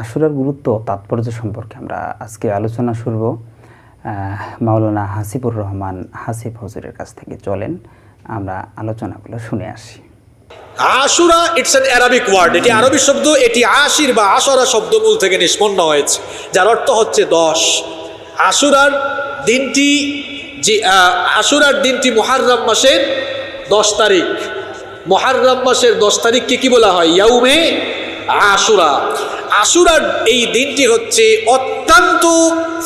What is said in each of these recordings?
আশুরার গুরুত্ব তাৎপর্য সম্পর্কে আমরা আজকে আলোচনা শুরব মাওলানা হাসিবুর রহমান হাসিব হুজুরের কাছ থেকে চলেন, আমরা আলোচনাগুলো শুনে আসি। Ashura it's an Arabic word এটি আরবি শব্দ, এটি আশির বা আশরা শব্দমূল থেকে নিষ্পন্ন হয়েছে, যার অর্থ হচ্ছে দশ। আশুরার দিনটি যে আশুরার দিনটি মুহাররাম মাসের দশ তারিখ। মুহাররাম মাসের দশ তারিখকে কি বলা হয়? ইয়াউমে আশুরা। আশুরার এই দিনটি হচ্ছে অত্যন্ত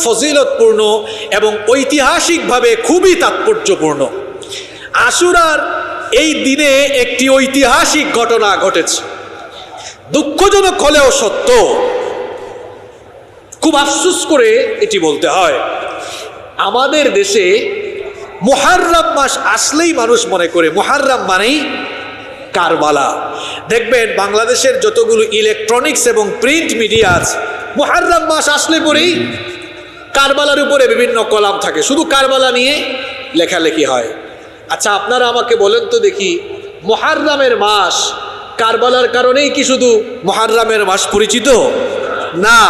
ফজিলতপূর্ণ এবং ঐতিহাসিকভাবে খুবই তাৎপর্যপূর্ণ। আশুরার এই দিনে একটি ঐতিহাসিক ঘটনা ঘটেছে। দুঃখজনক হলেও সত্য, খুব আফসোস করে এটি বলতে হয়। আমাদের দেশে মোহাররাম মাস আসলেই মানুষ মনে করে, মোহাররাম মানেই কারবালা। দেখবেন বাংলাদেশের যতগুলো ইলেকট্রনিক্স এবং প্রিন্ট মিডিয়া আছে, মোহাররাম মাস আসলে পরেই কারবালার উপরে বিভিন্ন কলাম থাকে। শুধু কারবালা নিয়ে লেখালেখি হয়। আচ্ছা আপনারা আমাকে বলেন তো দেখি, মহাররামের মাস কারবালার কারণেই কি শুধু মহাররামের মাস পরিচিত? না।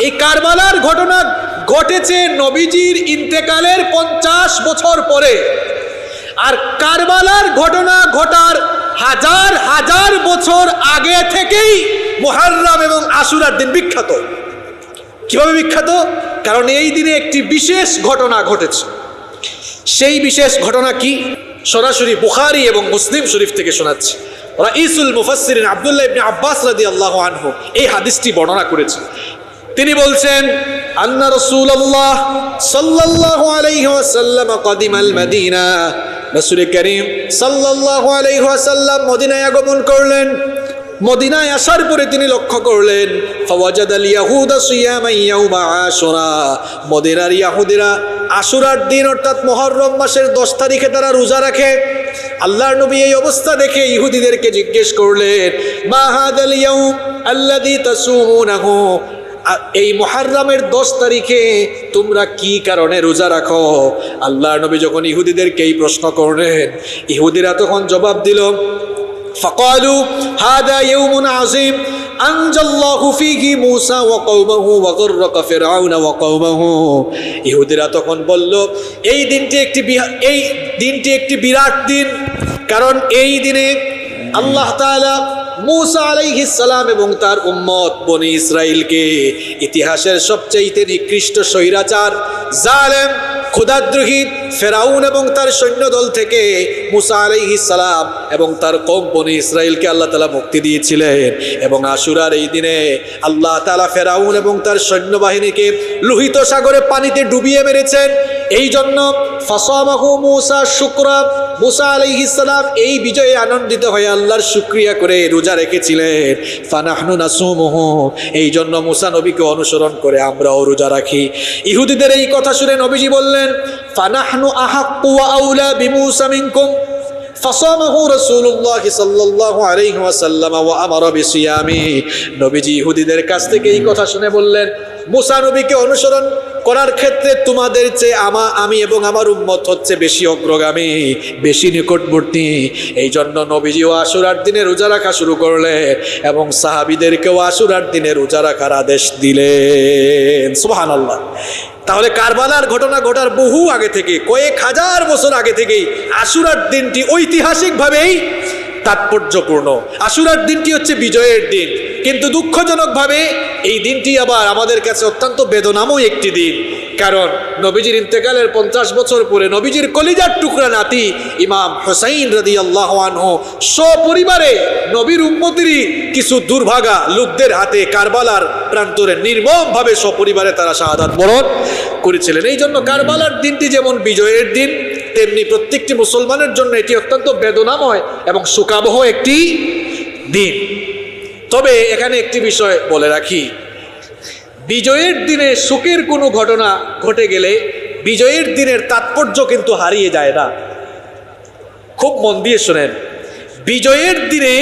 এই কারবালার ঘটনা ঘটেছে নবীজির ইন্তেকালের পঞ্চাশ বছর পরে। আর কারবালার ঘটনা ঘটার হাজার হাজার বছর আগে থেকেই মহাররাম এবং আশুরার দিন বিখ্যাত। কীভাবে বিখ্যাত? কারণ এই দিনে একটি বিশেষ ঘটনা ঘটেছে। সেই বিশেষ ঘটনা কি? সরাসরি বুখারি এবং মুসলিম শরীফ থেকে শোনাচ্ছে। রাইসুল মুফাসসিরিন আব্দুল্লাহ ইবনে আব্বাস রাদিয়াল্লাহু আনহু এই হাদিসটি বর্ণনা করেছেন। তিনি বলছেন, আন্না রাসূলুল্লাহ সাল্লাল্লাহু আলাইহি কদিমাল মদিনা। রাসূল করিম সাল্লাল্লাহু আলাইহি ওয়াসাল্লাম মদিনায় আগমন করলেন। মদিনায় আসার পরে তিনি লক্ষ্য করলেন ফাওয়াজাদ দিন অর্থাৎ মুহররম মাসের 10 তারিখে তারা রোজা রাখে। আল্লাহর নবী এই অবস্থা দেখে ইহুদিদেরকে জিজ্ঞেস করলেন, মা হাদাল এই মহাররামের দশ তারিখে তোমরা কি কারণে রোজা রাখো? আল্লাহ নবী যখন ইহুদিদেরকে এই প্রশ্ন করলেন, ইহুদিরা তখন জবাব দিল, ফকালু, হাদা ইউমুন আজিম ইহুদিরা তখন বলল, এই দিনটি একটি এই দিনটি একটি বিরাট দিন। কারণ এই দিনে আল্লাহ তালা মুসা আলাইহিস সালাম এবং তার উম্মত বনি ইসরাইলকে ইতিহাসের সবচেয়ে নিকৃষ্ট স্বৈরাচার, জালেম ক্ষুদাদ্রোহী ফেরাউন এবং তার সৈন্যদল থেকে মুসা আলাইহিস সালাম এবং তার কম বনি ইসরায়েলকে আল্লাহ তালা মুক্তি দিয়েছিলেন এবং আশুরার এই দিনে আল্লাহ তালা ফেরাউন এবং তার সৈন্যবাহিনীকে লোহিত সাগরে পানিতে ডুবিয়ে মেরেছেন। এই জন্য ফাসামাহু মুসা শুক্রা মুসা আলাইহিসালাম এই বিজয়ে আনন্দিত হয়ে আল্লাহর শুক্রিয়া করে রোজা রেখেছিলেন। ফানাহনু নাসুমহ। এই জন্য মুসা নবীকে অনুসরণ করে আমরাও রোজা রাখি। ইহুদিদের এই কথা শুনে নবীজি বললেন, ফানাহনু আহাকুয়া আউলা নবীজি ইহুদিদের কাছ থেকে এই কথা শুনে বললেন মুসানবীকে অনুসরণ করার ক্ষেত্রে তোমাদের চেয়ে আমা, আমি এবং আমার উম্মত হচ্ছে বেশি অগ্রগামী, বেশি নিকটবর্তী। এই জন্য নবীজিও আশুরার দিনে রোজা রাখা শুরু করলেন এবং সাহাবিদেরকেও আশুরার দিনে রোজা রাখার আদেশ দিলেন। সুবহানাল্লাহ। তাহলে কারবালার ঘটনা ঘটার বহু আগে থেকে কয়েক হাজার বছর আগে থেকেই আশুরার দিনটি ঐতিহাসিকভাবেই তাৎপর্যপূর্ণ। আশুরার দিনটি হচ্ছে বিজয়ের দিন। কিন্তু দুঃখজনকভাবে এই দিনটি আবার আমাদের কাছে অত্যন্ত বেদনাময় একটি দিন। কারণ নবীজির ইন্তেকালের পঞ্চাশ বছর পরে নবীজির কলিজার টুকরা নাতি ইমাম হোসাইন রদি আল্লাহ আনহু সপরিবারে নবীর উম্মতিরই কিছু দুর্ভাগা লোকদের হাতে কারবালার প্রান্তরে নির্মমভাবে সপরিবারে তারা শাহাদাত বরণ করেছিলেন। এই জন্য কারবালার দিনটি যেমন বিজয়ের দিন, তেমনি প্রত্যেকটি মুসলমানের জন্য এটি অত্যন্ত বেদনাময় এবং শোকাবহ একটি দিন। তবে এখানে একটি বিষয় বলে রাখি। বিজয়ের দিনে সুখের কোনো ঘটনা ঘটে গেলে বিজয়ের দিনের তাৎপর্য কিন্তু হারিয়ে যায় না। খুব মন দিয়ে শোনেন। বিজয়ের দিনে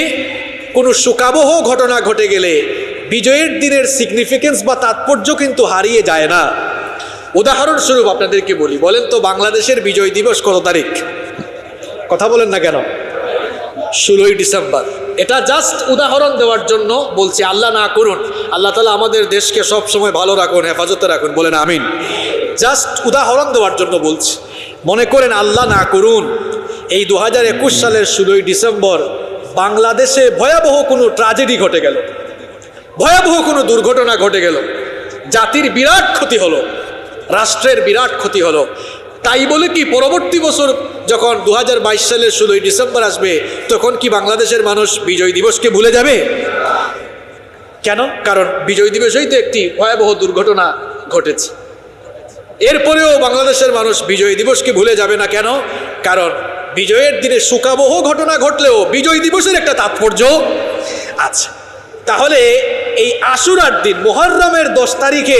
কোনো শোকাবহ ঘটনা ঘটে গেলে বিজয়ের দিনের সিগনিফিকেন্স বা তাৎপর্য কিন্তু হারিয়ে যায় না। উদাহরণস্বরূপ আপনাদেরকে বলি, বলেন তো বাংলাদেশের বিজয় দিবস কত তারিখ? কথা বলেন না কেন? ষোলোই ডিসেম্বর। এটা জাস্ট উদাহরণ দেওয়ার জন্য বলছি, আল্লাহ না করুন, আল্লাহ তালা আমাদের দেশকে সব সময় ভালো রাখুন, হেফাজতে রাখুন, বলেন আমিন। জাস্ট উদাহরণ দেওয়ার জন্য বলছি, মনে করেন আল্লাহ না করুন, এই দু হাজার একুশ সালের ষোলোই ডিসেম্বর বাংলাদেশে ভয়াবহ কোনো ট্রাজেডি ঘটে গেল। ভয়াবহ কোনো দুর্ঘটনা ঘটে গেল। জাতির বিরাট ক্ষতি হলো, রাষ্ট্রের বিরাট ক্ষতি হলো। তাই বলে কি পরবর্তী বছর যখন দু হাজার বাইশ সালের ষোলোই ডিসেম্বর আসবে, তখন কি বাংলাদেশের মানুষ বিজয় দিবসকে ভুলে যাবে? কেন? কারণ বিজয় দিবসেই তো একটি ভয়াবহ দুর্ঘটনা ঘটেছে। এরপরেও বাংলাদেশের মানুষ বিজয় দিবসকে ভুলে যাবে না কেন? কারণ বিজয়ের দিনে সুকাবহ ঘটনা ঘটলেও বিজয় দিবসের একটা তাৎপর্য আছে। তাহলে এই আশুরার দিন মোহররমের দশ তারিখে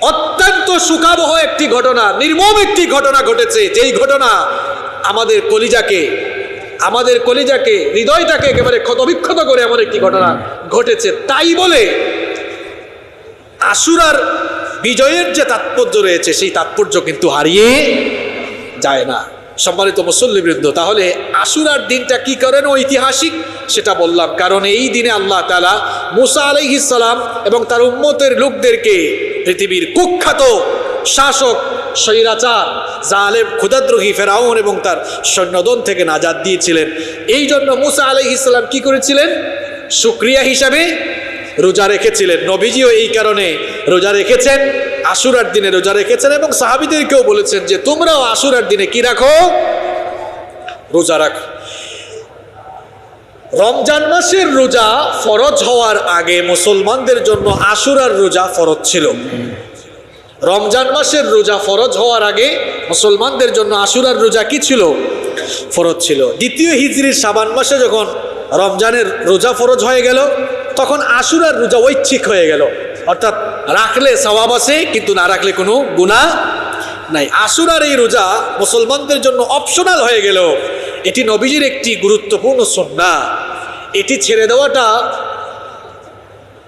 অত্যন্ত সুকাবহ একটি ঘটনা, নির্মম একটি ঘটনা ঘটেছে। যেই ঘটনা আমাদের কলিজাকে আমাদের কলিজাকে, হৃদয়টাকে একেবারে ক্ষতবিক্ষত করে এমন একটি ঘটনা ঘটেছে। তাই বলে আশুরার বিজয়ের যে তাৎপর্য রয়েছে, সেই তাৎপর্য কিন্তু হারিয়ে যায় না। সম্মানিত মুসল্লিবৃন্দ, তাহলে আশুরার দিনটা কি করেন ঐতিহাসিক? সেটা বললাম, কারণ এই দিনে আল্লাহ তালা মুসা আলাইহিসালাম এবং তার উম্মতের লোকদেরকে পৃথিবীর কুখ্যাত শাসক, স্বৈরাচার, জালেম, ক্ষুদাদ্রোহী ফেরাউন এবং তার সৈন্যদন থেকে নাজাদ দিয়েছিলেন। এই জন্য মুসা আলাইহিসাল্লাম কি করেছিলেন? সুক্রিয়া হিসাবে রোজা রেখেছিলেন। নবীজিও এই কারণে রোজা রেখেছেন। আশুরার দিনে রোজা রেখেছেন এবং সাহাবিদেরকেও বলেছেন যে তোমরাও আশুরার দিনে কি রাখো? রোজা রাখো। রমজান মাসের রোজা ফরজ হওয়ার আগে মুসলমানদের জন্য আশুরার রোজা ফরজ ছিল। রমজান মাসের রোজা ফরজ হওয়ার আগে মুসলমানদের জন্য আশুরার রোজা কি ছিল? ফরজ ছিল। দ্বিতীয় হিজড়ির সাবান মাসে যখন রমজানের রোজা ফরজ হয়ে গেল, তখন আশুরার রোজা ঐচ্ছিক হয়ে গেল। অর্থাৎ রাখলে সওয়াব আছে, কিন্তু না রাখলে কোনো গুণা নাই। আশুরার এই রোজা মুসলমানদের জন্য অপশনাল হয়ে গেল। এটি নবীজির একটি গুরুত্বপূর্ণ সন্না। এটি ছেড়ে দেওয়াটা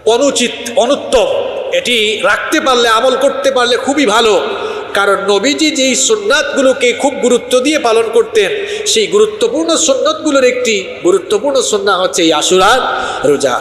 অনুচিত, অনুত্তম। এটি রাখতে পারলে, আমল করতে পারলে খুবই ভালো। কারণ নবীজি যেই সুন্নাতগুলোকে খুব গুরুত্ব দিয়ে পালন করতেন, সেই গুরুত্বপূর্ণ সুন্নতগুলোর একটি গুরুত্বপূর্ণ সন্না হচ্ছে এই আশুরার রোজা।